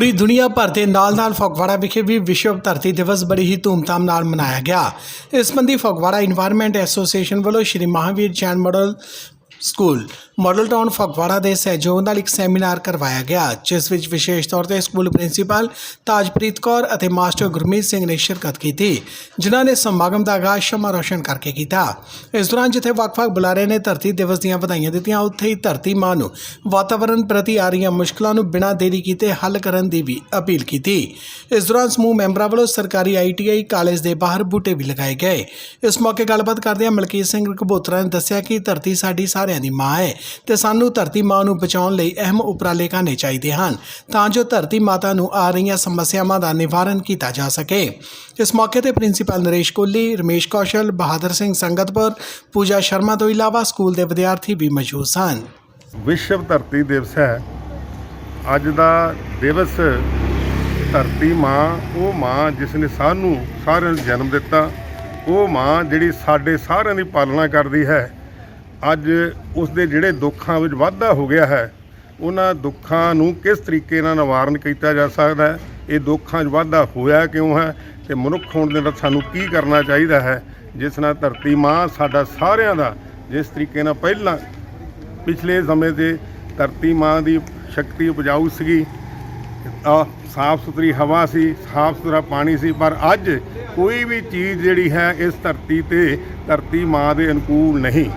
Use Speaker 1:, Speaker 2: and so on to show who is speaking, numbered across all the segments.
Speaker 1: ਪੂਰੀ ਦੁਨੀਆ ਭਰ ਦੇ ਨਾਲ-ਨਾਲ ਫਗਵਾੜਾ ਵਿਖੇ ਵੀ ਵਿਸ਼ਵ ਧਰਤੀ ਦਿਵਸ ਬੜੀ ਹੀ ਧੂਮਧਾਮ ਨਾਲ ਮਨਾਇਆ ਗਿਆ। ਇਸ ਸੰਬੰਧੀ ਫਗਵਾੜਾ এনवायरमेंट ਐਸੋਸੀਏਸ਼ਨ ਵੱਲੋਂ Shri Mahavir Jain model school. Model town Phagwara ਦੇ ਸਹਿਯੋਗ ਨਾਲ ਇੱਕ ਸੈਮੀਨਾਰ ਕਰਵਾਇਆ ਗਿਆ, ਜਿਸ ਵਿੱਚ ਵਿਸ਼ੇਸ਼ ਤੌਰ ਤੇ ਸਕੂਲ ਪ੍ਰਿੰਸੀਪਲ ਤਾਜਪ੍ਰੀਤ ਕੌਰ ਅਤੇ ਮਾਸਟਰ ਗੁਰਮੀਤ ਸਿੰਘ ਨੇ ਸ਼ਿਰਕਤ ਕੀਤੀ, ਜਿਨ੍ਹਾਂ ਨੇ ਸਮਾਗਮ ਦਾ ਆਗਾਜ਼ ਸ਼ਮਾ ਰੋਸ਼ਨ ਕਰਕੇ ਕੀਤਾ। ਇਸ ਦੌਰਾਨ ਜਿੱਥੇ ਵੱਖ-ਵੱਖ ਬੁਲਾਰੇ ਨੇ ਧਰਤੀ ਦਿਵਸ ਦੀਆਂ ਵਧਾਈਆਂ ਦਿੱਤੀਆਂ, ਉੱਥੇ ਹੀ ਧਰਤੀ ਮਾਂ ਨੂੰ ਵਾਤਾਵਰਣ ਪ੍ਰਤੀ ਆ ਰਹੀਆਂ ਮੁਸ਼ਕਲਾਂ ਨੂੰ ਬਿਨਾਂ ਦੇਰੀ ਕੀਤੇ ਹੱਲ ਕਰਨ ਦੀ ਵੀ ਅਪੀਲ ਕੀਤੀ। ਇਸ ਦੌਰਾਨ ਸਮੂਹ ਮੈਂਬਰਾਂ ਵੱਲੋਂ ਸਰਕਾਰੀ ਆਈਟੀਆਈ ਕਾਲਜ ਦੇ ਬਾਹਰ ਬੂਟੇ ਵੀ ਲਗਾਏ ਗਏ। ਇਸ ਮੌਕੇ ਗੱਲਬਾਤ ਕਰਦਿਆਂ ਮਲਕੀਤ ਸਿੰਘ ਕਬੂਤਰਾ ਨੇ ਦੱਸਿਆ ਕਿ ਧਰਤੀ ਸਾਡੀ ਸਾਰਿਆਂ ਦੀ ਮਾਂ ਹੈ ਤੇ ਸਾਨੂੰ ਧਰਤੀ ਮਾਂ ਨੂੰ ਬਚਾਉਣ ਲਈ ਅਹਿਮ ਉਪਰਾਲੇ ਕਰਨੇ ਚਾਹੀਦੇ ਹਨ ਤਾਂ ਜੋ ਧਰਤੀ ਮਾਤਾ ਨੂੰ ਆ ਰਹੀਆਂ ਸਮੱਸਿਆਵਾਂ ਦਾ ਨਿਵਾਰਨ ਕੀਤਾ ਜਾ ਸਕੇ। ਇਸ ਮੌਕੇ ਤੇ ਪ੍ਰਿੰਸੀਪਲ ਨਰੇਸ਼ ਕੋਲੀ, ਰਮੇਸ਼ ਕੌਸ਼ਲ, ਬਹਾਦਰ ਸਿੰਘ ਸੰਗਤਪੁਰ, ਪੂਜਾ ਸ਼ਰਮਾ ਤੋਂ ਇਲਾਵਾ ਸਕੂਲ ਦੇ ਵਿਦਿਆਰਥੀ ਵੀ ਮੌਜੂਦ ਸਨ।
Speaker 2: ਵਿਸ਼ਵ ਧਰਤੀ ਦਿਵਸ ਹੈ। ਅੱਜ ਦਾ ਦਿਵਸ ਧਰਤੀ ਮਾਂ, ਉਹ ਮਾਂ ਜਿਸ ਨੇ ਸਾਨੂੰ ਸਾਰਿਆਂ ਨੂੰ ਜਨਮ ਦਿੱਤਾ, ਉਹ ਮਾਂ ਜਿਹੜੀ ਸਾਡੇ ਸਾਰਿਆਂ ਦੀ ਪਾਲਣਾ ਕਰਦੀ ਹੈ। ਅੱਜ ਉਸ ਦੇ ਜਿਹੜੇ ਦੁੱਖਾਂ ਵਿੱਚ ਵਾਧਾ ਹੋ ਗਿਆ ਹੈ, ਉਹਨਾਂ ਦੁੱਖਾਂ ਨੂੰ ਕਿਸ ਤਰੀਕੇ ਨਾਲ ਨਿਵਾਰਨ ਕੀਤਾ ਜਾ ਸਕਦਾ ਹੈ? ਇਹ ਦੁੱਖਾਂ 'ਚ ਵਾਧਾ ਹੋਇਆ ਕਿਉਂ ਹੈ? ਤੇ ਮਨੁੱਖ ਹੋਣ ਦੇ ਨਾਲ ਸਾਨੂੰ ਕੀ ਕਰਨਾ ਚਾਹੀਦਾ ਹੈ? ਜਿਸ ਨਾਲ ਧਰਤੀ ਮਾਂ ਸਾਡਾ ਸਾਰਿਆਂ ਦਾ, ਜਿਸ ਤਰੀਕੇ ਨਾਲ ਪਹਿਲਾਂ, ਪਿਛਲੇ ਸਮੇਂ ਤੇ ਧਰਤੀ ਮਾਂ ਦੀ ਸ਼ਕਤੀ ਉਪਜਾਊ ਸੀਗੀ। ਆ ਸਾਫ਼ ਸੁਥਰੀ ਹਵਾ ਸੀ ਸਾਫ਼ ਸੁਥਰਾ ਪਾਣੀ ਸੀ, ਪਰ ਅੱਜ ਕੋਈ ਵੀ ਚੀਜ਼ ਜਿਹੜੀ ਹੈ ਇਸ ਧਰਤੀ ਤੇ ਧਰਤੀ ਮਾਂ ਦੇ ਅਨੁਕੂਲ ਨਹੀਂ।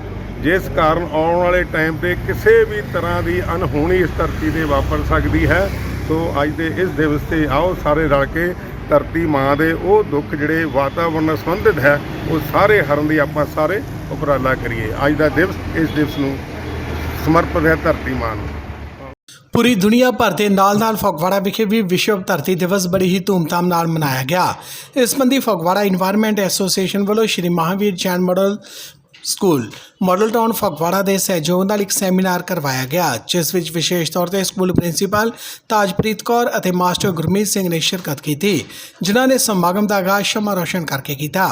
Speaker 2: ਜਿਸ ਕਾਰਨ ਆਉਣ ਵਾਲੇ ਟਾਈਮ ਤੇ ਕਿਸੇ ਵੀ ਤਰ੍ਹਾਂ ਦੀ ਅਨਹੋਣੀ ਇਸ ਧਰਤੀ ਤੇ ਵਾਪਰ ਸਕਦੀ ਹੈ। ਸੋ ਅੱਜ ਦੇ ਇਸ ਦਿਵਸ ਤੇ ਆਓ ਸਾਰੇ ਰਲ ਕੇ ਧਰਤੀ ਮਾਂ ਦੇ ਉਹ ਦੁੱਖ ਜਿਹੜੇ ਵਾਤਾਵਰਨ ਨਾਲ ਸੰਬੰਧਿਤ ਹੈ, ਉਹ ਸਾਰੇ ਹਰਨ ਦੀ ਆਪਾਂ ਸਾਰੇ ਉਪਰਾਲਾ ਕਰੀਏ। ਅੱਜ ਦਾ ਦਿਵਸ ਇਸ ਦਿਵਸ ਨੂੰ ਸਮਰਪਿਤ ਹੈ ਧਰਤੀ ਮਾਂ ਨੂੰ।
Speaker 1: ਪੂਰੀ ਦੁਨੀਆ ਭਰ ਦੇ ਨਾਲ-ਨਾਲ ਫਗਵਾੜਾ ਵਿਖੇ ਵੀ ਵਿਸ਼ਵ ਧਰਤੀ ਦਿਵਸ ਬੜੀ ਹੀ ਧੂਮਧਾਮ ਨਾਲ ਮਨਾਇਆ ਗਿਆ। ਇਸ ਸੰਬੰਧੀ ਫਗਵਾੜਾ এনवायरमेंट ਐਸੋਸੀਏਸ਼ਨ ਵੱਲੋਂ Shri Mahavir Jain model school model town Phagwara ਦੇ ਸਹਿਯੋਗ ਨਾਲ ਇੱਕ ਸੈਮੀਨਾਰ ਕਰਵਾਇਆ ਗਿਆ, ਜਿਸ ਵਿੱਚ ਵਿਸ਼ੇਸ਼ ਤੌਰ ਤੇ ਸਕੂਲ ਪ੍ਰਿੰਸੀਪਲ ਤਾਜਪ੍ਰੀਤ ਕੌਰ ਅਤੇ ਮਾਸਟਰ ਗੁਰਮੀਤ ਸਿੰਘ ਨੇ ਸ਼ਿਰਕਤ ਕੀਤੀ, ਜਿਨ੍ਹਾਂ ਨੇ ਸਮਾਗਮ ਦਾ ਆਗਾਜ਼ ਸ਼ਮਾ ਰੋਸ਼ਨ ਕਰਕੇ ਕੀਤਾ।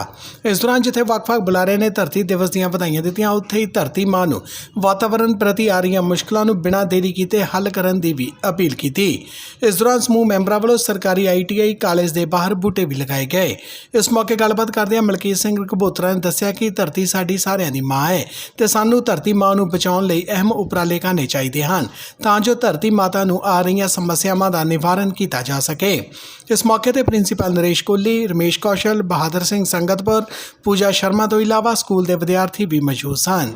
Speaker 1: ਇਸ ਦੌਰਾਨ ਜਿੱਥੇ ਵੱਖ-ਵੱਖ ਬੁਲਾਰੇ ਨੇ ਧਰਤੀ ਦਿਵਸ ਦੀਆਂ ਵਧਾਈਆਂ ਦਿੱਤੀਆਂ, ਉੱਥੇ ਹੀ ਧਰਤੀ ਮਾਂ ਨੂੰ ਵਾਤਾਵਰਣ ਪ੍ਰਤੀ ਆ ਰਹੀਆਂ ਮੁਸ਼ਕਲਾਂ ਨੂੰ ਬਿਨਾਂ ਦੇਰੀ ਕੀਤੇ ਹੱਲ ਕਰਨ ਦੀ ਵੀ ਅਪੀਲ ਕੀਤੀ। ਇਸ ਦੌਰਾਨ ਸਮੂਹ ਮੈਂਬਰਾਂ ਵੱਲੋਂ ਸਰਕਾਰੀ ਆਈਟੀਆਈ ਕਾਲਜ ਦੇ ਬਾਹਰ ਬੂਟੇ ਵੀ ਲਗਾਏ ਗਏ। ਇਸ ਮੌਕੇ ਗੱਲਬਾਤ ਕਰਦਿਆਂ ਮਲਕੀਤ ਸਿੰਘ ਕਬੂਤਰਾ ਨੇ ਦੱਸਿਆ ਕਿ ਧਰਤੀ ਸਾਡੀ ਸਾਰਿਆਂ ਦੀ ਮਾਂ ਹੈ। ਤੇ ਸਾਨੂੰ ਧਰਤੀ ਮਾਂ ਨੂੰ ਬਚਾਉਣ ਲਈ ਅਹਿਮ ਉਪਰਾਲੇ ਕਰਨੇ ਚਾਹੀਦੇ ਹਨ, ਤਾਂ ਜੋ ਧਰਤੀ ਮਾਤਾ ਨੂੰ ਆ ਰਹੀਆਂ ਸਮੱਸਿਆਵਾਂ ਦਾ ਨਿਵਾਰਨ ਕੀਤਾ ਜਾ ਸਕੇ। ਇਸ ਮੌਕੇ ਤੇ ਪ੍ਰਿੰਸੀਪਲ ਨਰੇਸ਼ ਕੋਲੀ, ਰਮੇਸ਼ ਕੌਸ਼ਲ, ਬਹਾਦਰ ਸਿੰਘ ਸੰਗਤਪੁਰ, ਪੂਜਾ ਸ਼ਰਮਾ ਤੋਂ ਇਲਾਵਾ ਸਕੂਲ ਦੇ ਵਿਦਿਆਰਥੀ ਵੀ ਮੌਜੂਦ ਸਨ।